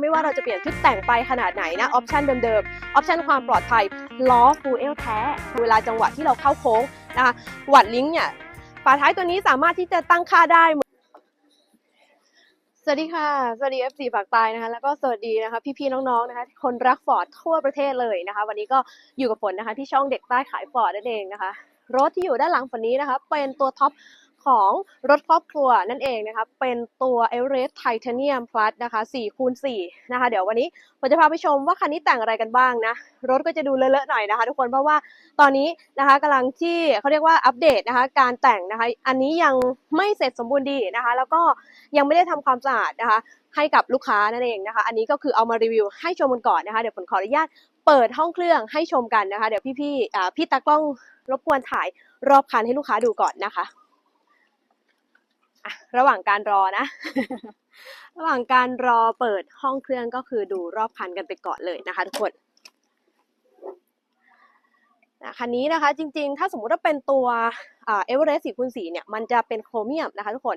ไม่ว่าเราจะเปลี่ยนชุดแต่งไปขนาดไหนนะออปชันเดิมๆออปชันความปลอดภัยล้อฟูเอลแท้เวลาจังหวะที่เราเข้าโค้งนะคะวัดลิงก์เนี่ยฝาท้ายตัวนี้สามารถที่จะตั้งค่าได้สวัสดีค่ะ สวัสดี FC ฝากตายนะคะ แล้วก็สวัสดีนะคะ พี่ๆ น้องๆ นะคะ คนรักฟอร์ดทั่วประเทศเลยนะคะ วันนี้ก็อยู่กับฝนนะคะ ที่ช่องเด็กใต้ขายฟอร์ดนั่นเองนะคะ รถที่อยู่ด้านหลังฝนนี้นะคะ เป็นตัวท็อป ของรถครอบครัวนั่นเองนะคะเป็นตัว e v e r e s t Titanium Plus นะคะ4คูณ4นะคะเดี๋ยววันนี้ผมจะพาไปชมว่าคันนี้แต่งอะไรกันบ้างนะรถก็จะดูเลอะๆหน่อยนะคะ ทุกคนเพราะว่าตอนนี้นะคะกำลังที่เขาเรียกว่าอัปเดตนะคะ การแต่งนะคะอันนี้ยังไม่เสร็จสมบูรณ์ดีนะคะ แล้วก็ยังไม่ได้ทำความสะอาดนะคะให้กับลูกค้านั่นเองนะคะ อันนี้ก็คือเอามารีวิวให้ชมกันก่อนนะคะ เดี๋ยวผมขออนุญาตเปิดห้องเครื่องให้ชมกันนะคะ เดี๋ยวพี่ๆพี่ตากล้องรบกวนถ่ายรอบคันให้ลูกค้าดูก่อนนะคะ ระหว่างการรอนะ ระหว่างการรอเปิดห้องเครื่องก็คือดูรอบคันกันไปก่อนเลยนะคะ ทุกคนคันนี้นะคะจริงๆ ถ้าสมมุติว่าเป็นตัวเอเวอเรสต์สี่คูณสีเนี่ยมันจะเป็นโครเมียมนะคะทุกคน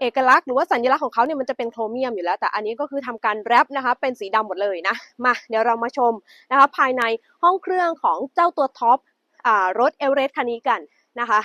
เอกลักษณ์หรือว่าสัญลักษณ์ของเขาเนี่ยมันจะเป็นโครเมียมอยู่แล้ว แต่อันนี้ก็คือทำการแรปนะคะเป็นสีดำหมดเลยนะมาเดี๋ยวเรามาชมนะคะภายในห้องเครื่องของเจ้าตัวท็อปอรถเอเวอเรสต์คันนี้กันนะคะ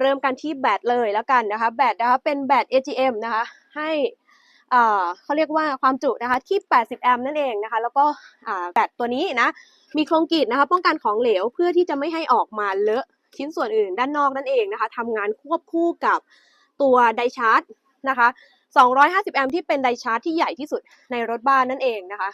เริ่มกันที่แบตเลยแล้วกันนะคะแบตนะคะเป็นแบต AGM นะคะให้อ่าเขาเรียกว่าความจุนะคะที่ 80 แอมป์นั่นเองนะคะ แล้วก็แบตตัวนี้นะ มีโครงกรีดนะคะ ป้องกันของเหลวเพื่อที่จะไม่ให้ออกมาเลอะชิ้นส่วนอื่นด้านนอกนั่นเองนะคะทำงานควบคู่กับตัวไดชาร์จนะคะ 250 แอมป์ที่เป็นไดชาร์จที่ใหญ่ที่สุดในรถบ้านนั่นเองนะคะ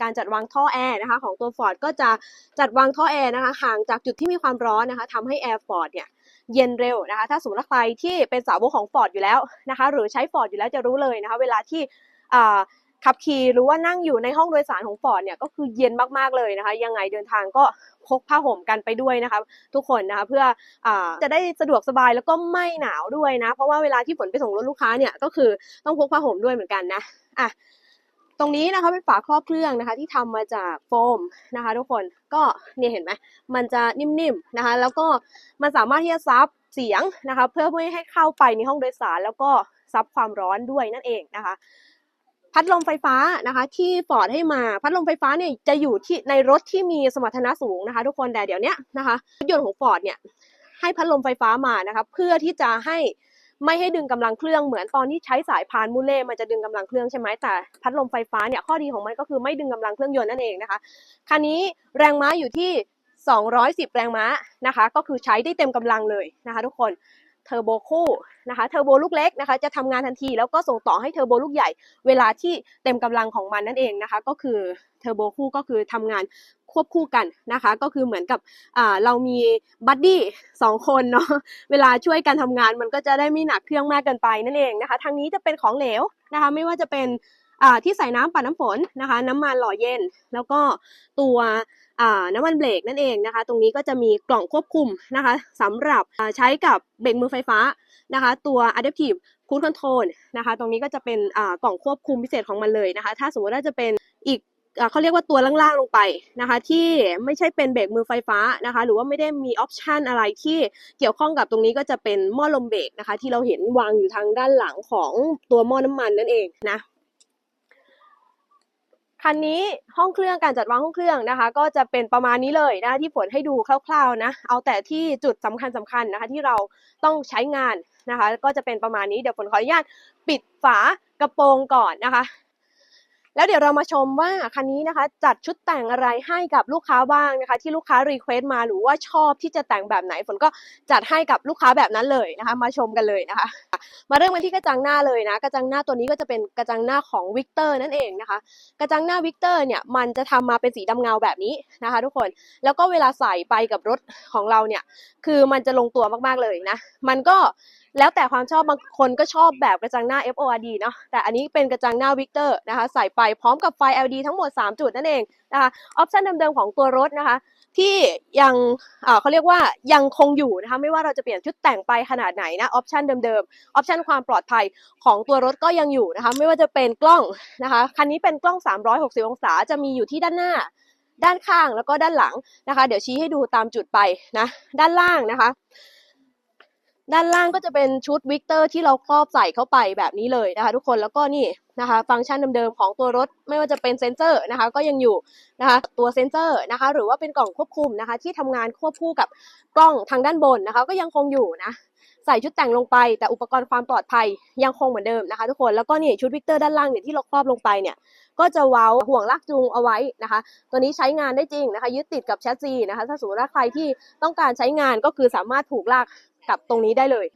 การจัดวางท่อแอร์นะคะของตัว Ford ก็จะจัดวางท่อแอร์นะคะห่างจากจุดที่มีความร้อนนะคะทำให้แอร์ Ford เนี่ย เย็นเร็วนะคะ ถ้าสมมติว่าใครที่เป็นสาวกของ Ford อยู่แล้วนะคะ หรือใช้ Ford อยู่แล้วจะรู้เลยนะคะ เวลาที่ขับขี่หรือว่านั่งอยู่ในห้องโดยสารของ Ford เนี่ยก็คือเย็นมากๆเลยนะคะ ยังไงเดินทางก็พกผ้าห่มกันไปด้วยนะคะทุกคนนะคะเพื่ออจะได้สะดวกสบายแล้วก็ไม่หนาวด้วยนะ เพราะว่าเวลาที่ฝนไปส่งรถลูกค้าเนี่ยก็คือต้องพกผ้าห่มด้วยเหมือนกันนะอะ ตรงนี้นะคะเป็นฝาครอบเครื่องนะคะ ที่ทำมาจากโฟมนะคะ ทุกคนก็เนี่ยเห็นไหมมันจะนิ่มๆนะคะ แล้วก็มันสามารถที่จะซับเสียงนะคะ เพื่อไม่ให้เข้าไปในห้องโดยสาร แล้วก็ซับความร้อนด้วยนั่นเองนะคะ พัดลมไฟฟ้านะคะ ที่ฟอร์ดให้มาพัดลมไฟฟ้าเนี่ยจะอยู่ที่ในรถที่มีสมรรถนะสูงนะคะ ทุกคนแต่เดี๋ยวนี้นะคะรถยนต์ของฟอร์ดเนี่ยให้พัดลมไฟฟ้ามานะคะ เพื่อที่จะให้ ไม่ให้ดึงกำลังเครื่องเหมือนตอนที่ใช้สายพานมูเล่มันจะดึงกำลังเครื่องใช่ไหมแต่พัดลมไฟฟ้าเนี่ยข้อดีของมันก็คือไม่ดึงกำลังเครื่องยนต์นั่นเองนะคะคันนี้แรงม้าอยู่ที่ 210 แรงม้านะคะ ก็คือใช้ได้เต็มกำลังเลยนะคะ ทุกคน เทอร์โบคู่นะคะเทอร์โบลูกเล็กนะคะจะทำงานทันทีแล้วก็ส่งต่อให้เทอร์โบลูกใหญ่ เวลาที่เต็มกำลังของมันนั่นเองนะคะก็คือเทอร์โบคู่ก็คือทำงานควบคู่กันนะคะก็คือเหมือนกับอ่าเรามีบัดดี้สองคนเนาะเวลาช่วยกันทำงานมันก็จะได้ไม่หนักเครื่องมากเกินไปนั่นเองนะคะทางนี้จะเป็นของเหลวนะคะไม่ว่าจะเป็น ที่ใส่น้ำปัดน้ำฝนนะคะ น้ำมันหล่อเย็น แล้วก็ตัวอ่าน้ำมันเบรกนั่นเองนะคะ ตรงนี้ก็จะมีกล่องควบคุมนะคะสำหรับใช้กับเบรกมือไฟฟ้านะคะ ตัว adaptive cruise control นะคะ ตรงนี้ก็จะเป็นอ่ากล่องควบคุมพิเศษของมันเลยนะคะ ถ้าสมมติว่าจะเป็นอีกเขาเรียกว่าตัวล่างๆลงไปนะคะ ที่ไม่ใช่เป็นเบรกมือไฟฟ้านะคะ หรือว่าไม่ได้มีออปชันอะไรที่เกี่ยวข้องกับตรงนี้ก็จะเป็นหม้อลมเบรกนะคะ ที่เราเห็นวางอยู่ทางด้านหลังของตัวหม้อน้ำมันนั่นเองนะ คันนี้ห้องเครื่องการจัดวางห้องเครื่องนะคะ ก็จะเป็นประมาณนี้เลยนะคะที่ฝนให้ดูคร่าวๆนะเอาแต่ที่จุดสำคัญสคัญนะคะที่เราต้องใช้งานนะคะ ก็จะเป็นประมาณนี้เดี๋ยวฝนขออนุญาตปิดฝากระโปรงก่อนนะคะ แล้วเดี๋ยวเรามาชมว่าคันนี้นะคะ จัดชุดแต่งอะไรให้กับลูกค้าบ้างนะคะ ที่ลูกค้ารีเควสต์มาหรือว่าชอบที่จะแต่งแบบไหนฝนก็จัดให้กับลูกค้าแบบนั้นเลยนะคะ มาชมกันเลยนะคะ มาเริ่มกันที่กระจังหน้าเลยนะ กระจังหน้าตัวนี้ก็จะเป็นกระจังหน้าของวิกเตอร์นั่นเองนะคะ กระจังหน้าวิกเตอร์เนี่ยมันจะทำมาเป็นสีดำเงาแบบนี้นะคะ ทุกคนแล้วก็เวลาใส่ไปกับรถของเราเนี่ยคือมันจะลงตัวมากๆเลยนะ มันก็ แล้วแต่ความชอบบางคนก็ชอบแบบกระจังหน้า FORD เนาะแต่อันนี้เป็นกระจังหน้าวิกเตอร์นะคะใส่ไปพร้อมกับไฟ LED ทั้งหมด 3 จุดนั่นเองนะคะออปชันเดิมๆของตัวรถนะคะ ที่ยังเขาเรียกว่ายังคงอยู่นะคะไม่ว่าเราจะเปลี่ยนชุดแต่งไปขนาดไหนนะออปชันเดิมๆออปชันความปลอดภัยของตัวรถก็ยังอยู่นะคะไม่ว่าจะเป็นกล้องนะคะคันนี้เป็นกล้อง 360 องศาจะมีอยู่ที่ด้านหน้าด้านข้างแล้วก็ด้านหลังนะคะ เดี๋ยวชี้ให้ดูตามจุดไปนะด้านล่างนะคะ ด้านล่างก็จะเป็นชุดวิกเตอร์ที่เราครอบใส่เข้าไปแบบนี้เลยนะคะ ทุกคนแล้วก็นี่นะคะ ฟังก์ชันเดิมๆของตัวรถไม่ว่าจะเป็นเซนเซอร์นะคะ ก็ยังอยู่นะคะตัวเซนเซอร์นะคะ หรือว่าเป็นกล่องควบคุมนะคะ ที่ทำงานควบคู่กับกล้องทางด้านบนนะคะ ก็ยังคงอยู่นะใส่ชุดแต่งลงไปแต่อุปกรณ์ความปลอดภัยยังคงเหมือนเดิมนะคะ ทุกคนแล้วก็นี่ชุดวิกเตอร์ด้านล่างเนี่ยที่เราครอบลงไปเนี่ยก็จะเว้าห่วงลากจูงเอาไว้นะคะ ตัวนี้ใช้งานได้จริงนะคะ ยึดติดกับแชสซีนะคะ ถ้าสมมติว่าใครที่ต้องการใช้งานก็คือสามารถถูกลาก กับตรงนี้ได้เลย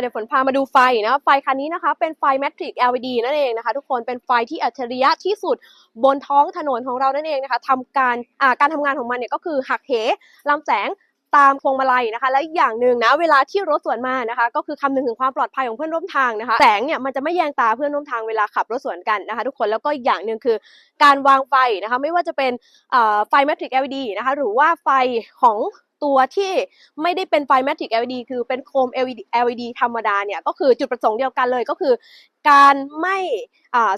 เดี๋ยวฝนพามาดูไฟนะไฟคันนี้นะคะ เป็นไฟ Matrix LED นั่นเองนะคะ ทุกคนเป็นไฟที่อัจฉริยะที่สุดบนท้องถนนของเรานั่นเองนะคะทำการการทำงานของมันเนี่ยก็คือหักเหลำแสงตามพวงมาลัยนะคะ และอีกอย่างหนึ่งนะเวลาที่รถสวนมานะคะ ก็คือคำนึงถึงความปลอดภัยของเพื่อนร่วมทางนะคะ แสงเนี่ยมันจะไม่แยงตาเพื่อนร่วมทางเวลาขับรถสวนกันนะคะ ทุกคนแล้วก็อีกอย่างหนึ่งคือการวางไฟนะคะ ไม่ว่าจะเป็นไฟ Matrix LED นะคะ หรือว่าไฟของ ตัวที่ไม่ได้เป็นไฟ Matrix LED คือเป็นโคม LED LED ธรรมดาเนี่ยก็คือจุดประสงค์เดียวกันเลยก็คือ การไม่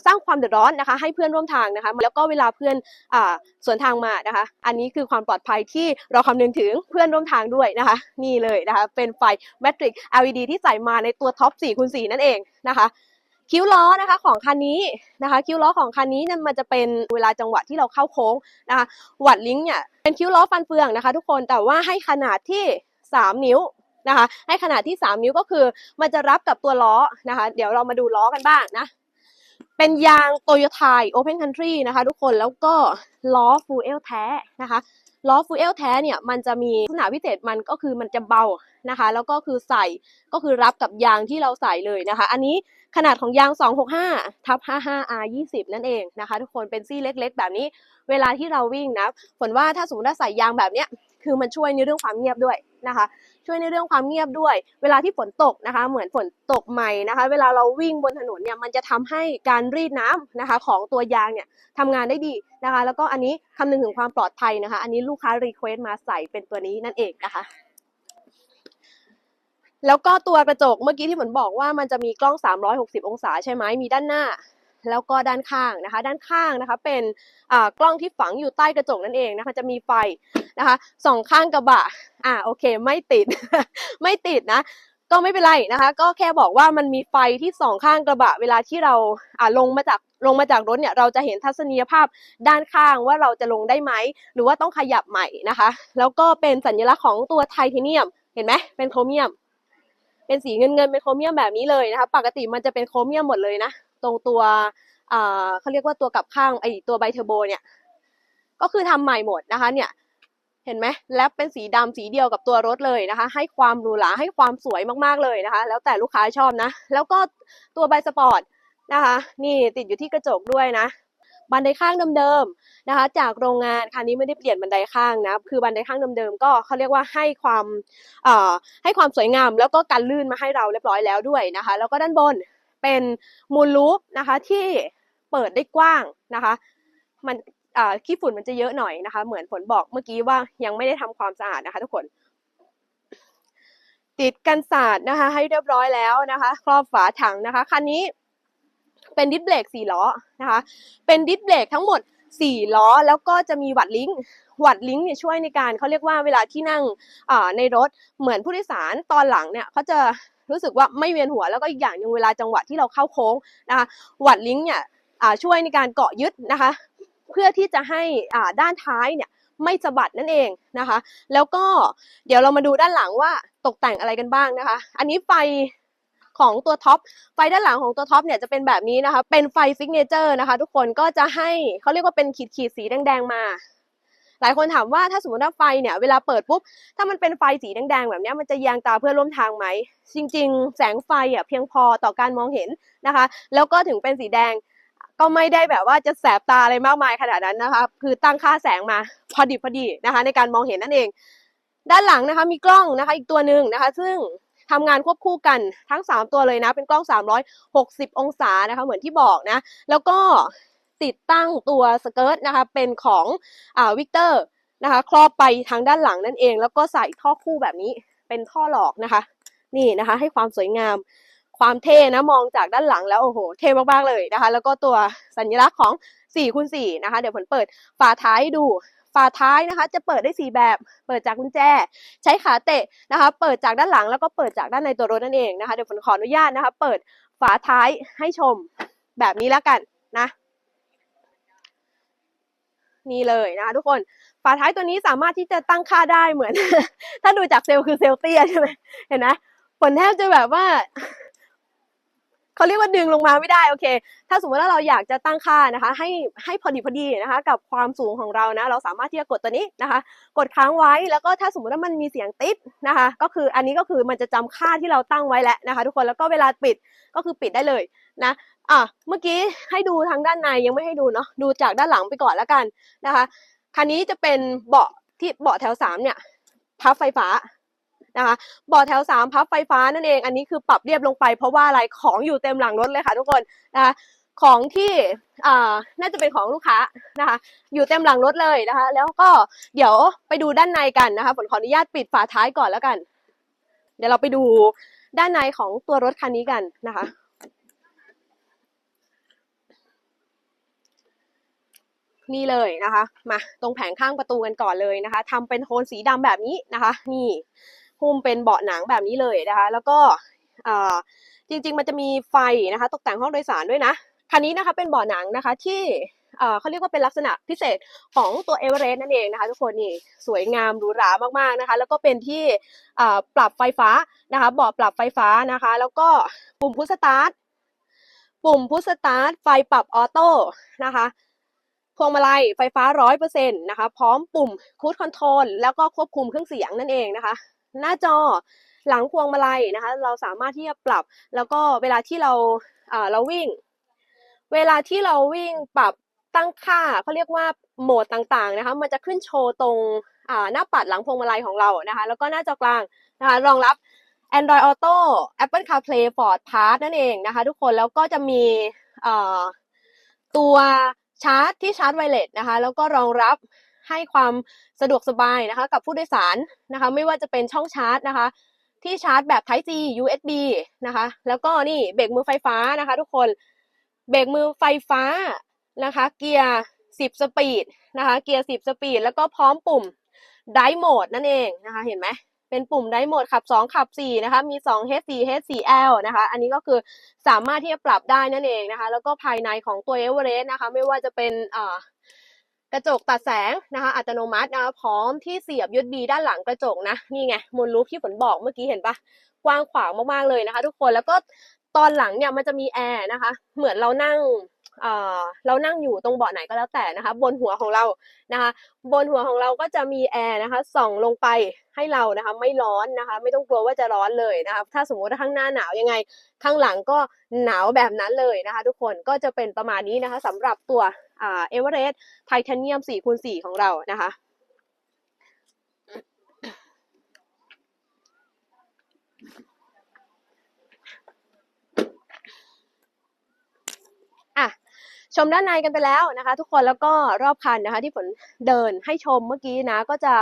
สร้างความเดือดร้อนนะคะให้เพื่อนร่วมทางนะคะแล้วก็เวลาเพื่อนอ่าสวนทางมานะคะ อันนี้คือความปลอดภัยที่เราคำนึงถึงเพื่อนร่วมทางด้วยนะคะ นี่เลยนะคะเป็นไฟ Matrix LED ที่ใส่มาในตัวท็อป4คูณ4นั่นเองนะคะ คิ้วล้อนะคะของคันนี้นะคะ คิ้วล้อของคันนี้เนี่ยมันจะเป็นเวลาจังหวะที่เราเข้าโค้งนะคะวัดลิงก์เนี่ยเป็นคิ้วล้อฟันเฟืองนะคะ ทุกคนแต่ว่าให้ขนาดที่ 3 นิ้วนะคะ ให้ขนาดที่ 3 นิ้วก็คือมันจะรับกับตัวล้อนะคะ เดี๋ยวเรามาดูล้อกันบ้างนะเป็นยางโตโยต้า Open Country นะคะ ทุกคนแล้วก็ล้อฟูเอลแท้นะคะ ล้อฟูเอลแท้เนี่ยมันจะมีลักษณะพิเศษมันก็คือมันจะเบานะคะ แล้วก็คือใส่ก็คือรับกับยางที่เราใส่เลยนะคะ อันนี้ขนาดของยาง 265ทับ 55 R 20 นั่นเองนะคะ ทุกคนเป็นซี่เล็กๆ แบบนี้ เวลาที่เราวิ่งนะผลว่าถ้าสมมติว่าใส่ยางแบบเนี้ยคือมันช่วยในเรื่องความเงียบด้วยนะคะ ช่วยในเรื่องความเงียบด้วย เวลาที่ฝนตกนะคะ เหมือนฝนตกใหม่นะคะ เวลาเราวิ่งบนถนนเนี่ยมันจะทำให้การรีดน้ำนะคะ ของตัวยางเนี่ยทำงานได้ดีนะคะ แล้วก็อันนี้คำนึงถึงความปลอดภัยนะคะ อันนี้ลูกค้ารีเควสมาใส่เป็นตัวนี้นั่นเองนะคะแล้วก็ตัวกระจกเมื่อกี้ที่เหมือนบอกว่ามันจะมีกล้อง 360 องศาใช่ไหมมีด้านหน้า แล้วก็ด้านข้างนะคะ ด้านข้างนะคะ เป็นอ่ากล้องที่ฝังอยู่ใต้กระจกนั่นเองนะคะ จะมีไฟ นะคะสองข้างกระบะอ่าโอเคไม่ติด ไม่ติดนะ ก็ไม่เป็นไรนะคะ ก็แค่บอกว่ามันมีไฟที่สองข้างกระบะ เวลาที่เราอ่าลงมาจากลงมาจากรถเนี่ยเราจะเห็นทัศนียภาพด้านข้างว่าเราจะลงได้ไหม หรือว่าต้องขยับใหม่นะคะ แล้วก็เป็นสัญลักษณ์ของตัวไทเทเนียม เห็นไหมเป็นโครเมียม เป็นสีเงินเงินเป็นโครเมียมแบบนี้เลยนะคะปกติมันจะเป็นโครเมียมหมดเลยนะ ตรงตัวอ่าเขาเรียกว่าตัวกับข้างไอตัวไบเทอร์โบเนี่ยก็คือทำใหม่หมดนะคะเนี่ย เห็นไหมแลปเป็นสีดำสีเดียวกับตัวรถเลยนะคะ ให้ความหรูหราให้ความสวยมากๆเลยนะคะ แล้วแต่ลูกค้าชอบนะ แล้วก็ตัวไบสปอร์ตนะคะ นี่ติดอยู่ที่กระจกด้วยนะ บันไดข้างเดิมๆนะคะ จากโรงงานคันนี้ไม่ได้เปลี่ยนบันไดข้างนะ คือบันไดข้างเดิมๆก็เขาเรียกว่าให้ความเอ่อให้ความสวยงาม แล้วก็กันลื่นมาให้เราเรียบร้อยแล้วด้วยนะคะ แล้วก็ด้านบนเป็นมูลลูปนะคะที่เปิดได้กว้างนะคะ มัน ขี้ฝุ่นมันจะเยอะหน่อยนะคะ เหมือนฝนบอกเมื่อกี้ว่ายังไม่ได้ทำความสะอาดนะคะ ทุกคน ติดกันสาดนะคะ ให้เรียบร้อยแล้วนะคะ ครอบฝาถังนะคะคันนี้เป็นดิสเบรกสี่ล้อนะคะ เป็นดิสเบรกทั้งหมดสี่ล้อแล้วก็จะมีวัดลิงก์วัดลิงก์เนี่ยช่วยในการเขาเรียกว่าเวลาที่นั่งในรถเหมือนผู้โดยสารตอนหลังเนี่ยเขาจะรู้สึกว่าไม่เวียนหัวแล้วก็อีกอย่างหนึ่งเวลาจังหวะที่เราเข้าโค้งนะคะวัดลิงก์เนี่ยช่วยในการเกาะยึดนะคะ เพื่อที่จะให้อ่าด้านท้ายเนี่ยไม่สะบัดนั่นเองนะคะ แล้วก็เดี๋ยวเรามาดูด้านหลังว่าตกแต่งอะไรกันบ้างนะคะ อันนี้ไฟของตัวท็อปไฟด้านหลังของตัวท็อปเนี่ยจะเป็นแบบนี้นะคะ เป็นไฟซิกเนเจอร์นะคะ ทุกคนก็จะให้เขาเรียกว่าเป็นขีดขีดสีแดงๆมา หลายคนถามว่าถ้าสมมติว่าไฟเนี่ยเวลาเปิดปุ๊บถ้ามันเป็นไฟสีแดงๆแบบนี้มันจะแยงตาเพื่อนร่วมทางไหมจริง ๆ แสงไฟอะเพียงพอต่อการมองเห็นนะคะ แล้วก็ถึงเป็นสีแดง ก็ไม่ได้แบบว่าจะแสบตาอะไรมากมายขนาดนั้นนะคะ คือตั้งค่าแสงมาพอดีพอดีนะคะ ในการมองเห็นนั่นเอง ด้านหลังนะคะมีกล้องนะคะ อีกตัวหนึ่งนะคะ ซึ่งทำงานควบคู่กันทั้ง 3 ตัวเลยนะ เป็นกล้อง 360 องศานะคะ เหมือนที่บอกนะ แล้วก็ติดตั้งตัวสเกิร์ตนะคะ เป็นของอ่าวิกเตอร์นะคะ ครอบไปทางด้านหลังนั่นเอง แล้วก็ใส่ท่อคู่แบบนี้เป็นท่อหลอกนะคะ นี่นะคะ ให้ความสวยงาม ความเท่นะมองจากด้านหลังแล้วโอ้โหเท่มากๆเลยนะคะ แล้วก็ตัวสัญลักษณ์ของ4คูณ4นะคะ เดี๋ยวผลเปิดฝาท้ายให้ดูฝาท้ายนะคะ จะเปิดได้ 4 แบบ เปิดจากกุญแจ ใช้ขาเตะนะคะ เปิดจากด้านหลังแล้วก็เปิดจากด้านในตัวรถนั่นเองนะคะ เดี๋ยวผลขออนุญาตนะคะ เปิดฝาท้ายให้ชมแบบนี้แล้วกันนะนี่เลยนะคะทุกคนฝาท้ายตัวนี้สามารถที่จะตั้งค่าได้เหมือน ถ้าดูจากเซลล์คือเซลเตียใช่ไหมเห็นไหมผลแทบจะแบบว่า เขาเรียกว่าดึงลงมาไม่ได้โอเค ถ้าสมมติว่าเราอยากจะตั้งค่านะคะ ให้ให้พอดีพอดีนะคะ กับความสูงของเรานะ เราสามารถที่จะกดตัวนี้นะคะ กดค้างไว้แล้วก็ถ้าสมมติว่ามันมีเสียงติดนะคะ ก็คืออันนี้ก็คือมันจะจำค่าที่เราตั้งไว้แล้วนะคะ ทุกคนแล้วก็เวลาปิดก็คือปิดได้เลยนะอะเมื่อกี้ให้ดูทางด้านในยังไม่ให้ดูเนาะดูจากด้านหลังไปก่อนแล้วกันนะคะคันนี้จะเป็นเบาะที่เบาะแถวสามเนี่ยพับไฟฟ้า นะคะบาะแถวสามพับไฟฟ้านั่นเอง อันนี้คือปรับเรียบลงไป เพราะว่าอะไรของอยู่เต็มหลังรถเลยค่ะทุกคนนะคะของที่น่าจะเป็นของลูกค้านะคะ อยู่เต็มหลังรถเลยนะคะ แล้วก็เดี๋ยวไปดูด้านในกันนะคะฝนขออนุญาตปิดฝาท้ายก่อนแล้วกัน เดี๋ยวเราไปดูด้านในของตัวรถคันนี้กันนะคะนี่เลยนะคะ มาตรงแผงข้างประตูกันก่อนเลยนะคะทำเป็นโทนสีดำแบบนี้นะคะ นี่ หุ้มเป็นเบาะหนังแบบนี้เลยนะคะ แล้วก็จริงๆ มันจะมีไฟนะคะ ตกแต่งห้องโดยสารด้วยนะ คันนี้นะคะเป็นเบาะหนังนะคะที่เขาเรียกว่าเป็นลักษณะพิเศษของตัวเอเวอเรสต์นั่นเองนะคะทุกคนนี่สวยงามหรูหรามากๆนะคะ แล้วก็เป็นที่ปรับไฟฟ้านะคะเบาะปรับไฟฟ้านะคะ แล้วก็ปุ่มพุชสตาร์ทปุ่มพุชสตาร์ทไฟปรับออโต้นะคะพวงมาลัยไฟฟ้า100%นะคะ พร้อมปุ่มคูดคอนโทรลแล้วก็ควบคุมเครื่องเสียงนั่นเองนะคะ หน้าจอหลังพวงมาลัยนะคะ เราสามารถที่จะปรับ แล้วก็เวลาที่เราอ่าเราวิ่ง เวลาที่เราวิ่งปรับตั้งค่าเขาเรียกว่าโหมดต่างๆนะคะ มันจะขึ้นโชว์ตรงอ่าหน้าปัดหลังพวงมาลัยของเรานะคะ แล้วก็หน้าจอกลางนะคะรองรับ Android Auto Apple CarPlay Ford Pass นั่นเองนะคะ ทุกคนแล้วก็จะมีเอ่อตัวชาร์จที่ชาร์จไวเลสนะคะ แล้วก็รองรับ ให้ความสะดวกสบายนะคะ กับผู้โดยสารนะคะ ไม่ว่าจะเป็นช่องชาร์จนะคะ ที่ชาร์จแบบ Type C USB นะคะ แล้วก็นี่เบรกมือไฟฟ้านะคะ ทุกคนเบรกมือไฟฟ้านะคะ เกียร์10 สปีดนะคะ เกียร์10 สปีด แล้วก็พร้อมปุ่มไดโหมดนั่นเองนะคะ เห็นไหมเป็นปุ่มไดโหมดขับ 2 ขับ 4 นะคะ มี 2 H4 H4L นะคะ อันนี้ก็คือสามารถที่จะปรับได้นั่นเองนะคะ แล้วก็ภายในของตัว e v e r e s t นะคะ ไม่ว่าจะเป็นอ่า กระจกตัดแสงนะคะ อัตโนมัตินะคะพร้อมที่เสียบ USB ด้านหลังกระจกนะนี่ไงมูลรูปที่ฝนบอกเมื่อกี้เห็นปะกว้างขวางมากๆเลยนะคะ ทุกคนแล้วก็ตอนหลังเนี่ยมันจะมีแอร์นะคะ เหมือนเรานั่งเออเรานั่งอยู่ตรงเบาะไหนก็แล้วแต่นะคะ บนหัวของเรานะคะ บนหัวของเราก็จะมีแอร์นะคะส่องลงไปให้เรานะคะ ไม่ร้อนนะคะ ไม่ต้องกลัวว่าจะร้อนเลยนะคะ ถ้าสมมติว่าข้างหน้าหนาวยังไง ข้างหลังก็หนาวแบบนั้นเลยนะคะ ทุกคนก็จะเป็นประมาณนี้นะคะสำหรับตัว เอเวอเรสต์ไทเทเนียม4คูณ4ของเรานะคะ อะ ชมด้านในกันไปแล้วนะคะ ทุกคนแล้วก็รอบคันนะคะ ที่ฝนเดินให้ชมเมื่อกี้นะ ก็จะ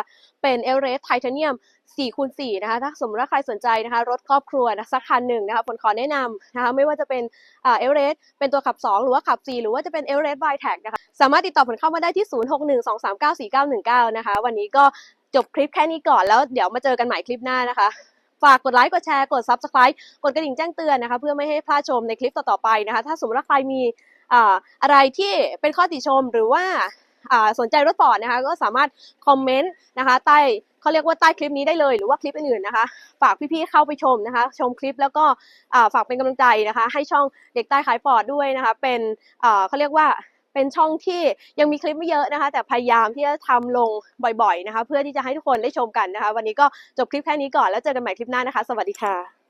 เป็นเอเวอเรสต์ไทเทเนียม4คูณ4นะคะ ถ้าสมมติว่าใครสนใจนะคะ รถครอบครัวนะสักคันหนึ่งนะคะฝนขอแนะนำนะคะ ไม่ว่าจะเป็นเอเวอเรสต์เป็นตัวขับ 2 หรือว่าขับ 4 หรือว่าจะเป็นเอเวอเรสต์ไวแท็กนะคะ สามารถติดต่อผลเข้ามาได้ที่ 0612394919 นะคะ วันนี้ก็จบคลิปแค่นี้ก่อนแล้วเดี๋ยวมาเจอกันใหม่คลิปหน้านะคะ ฝากกดไลค์กดแชร์กด Subscribe กดกระดิ่งแจ้งเตือนนะคะ เพื่อไม่ให้พลาดชมในคลิปต่อๆไปนะคะ ถ้าสมมติว่าใครมี อะไรที่เป็นข้อติชมหรือว่าสนใจรถฟอร์ดนะคะก็สามารถคอมเมนต์นะคะใต้เขาเรียกว่าใต้คลิปนี้ได้เลยหรือว่าคลิปอื่นๆนะคะ ฝากพี่ๆเข้าไปชมนะคะ ชมคลิปแล้วก็ฝากเป็นกำลังใจนะคะ ให้ช่องเด็กใต้ขายฟอร์ดด้วยนะคะ เป็นเขาเรียกว่าเป็นช่องที่ยังมีคลิปไม่เยอะนะคะ แต่พยายามที่จะทำลงบ่อยๆนะคะ เพื่อที่จะให้ทุกคนได้ชมกันนะคะ วันนี้ก็จบคลิปแค่นี้ก่อนแล้วเจอกันใหม่คลิปหน้านะคะ สวัสดีค่ะ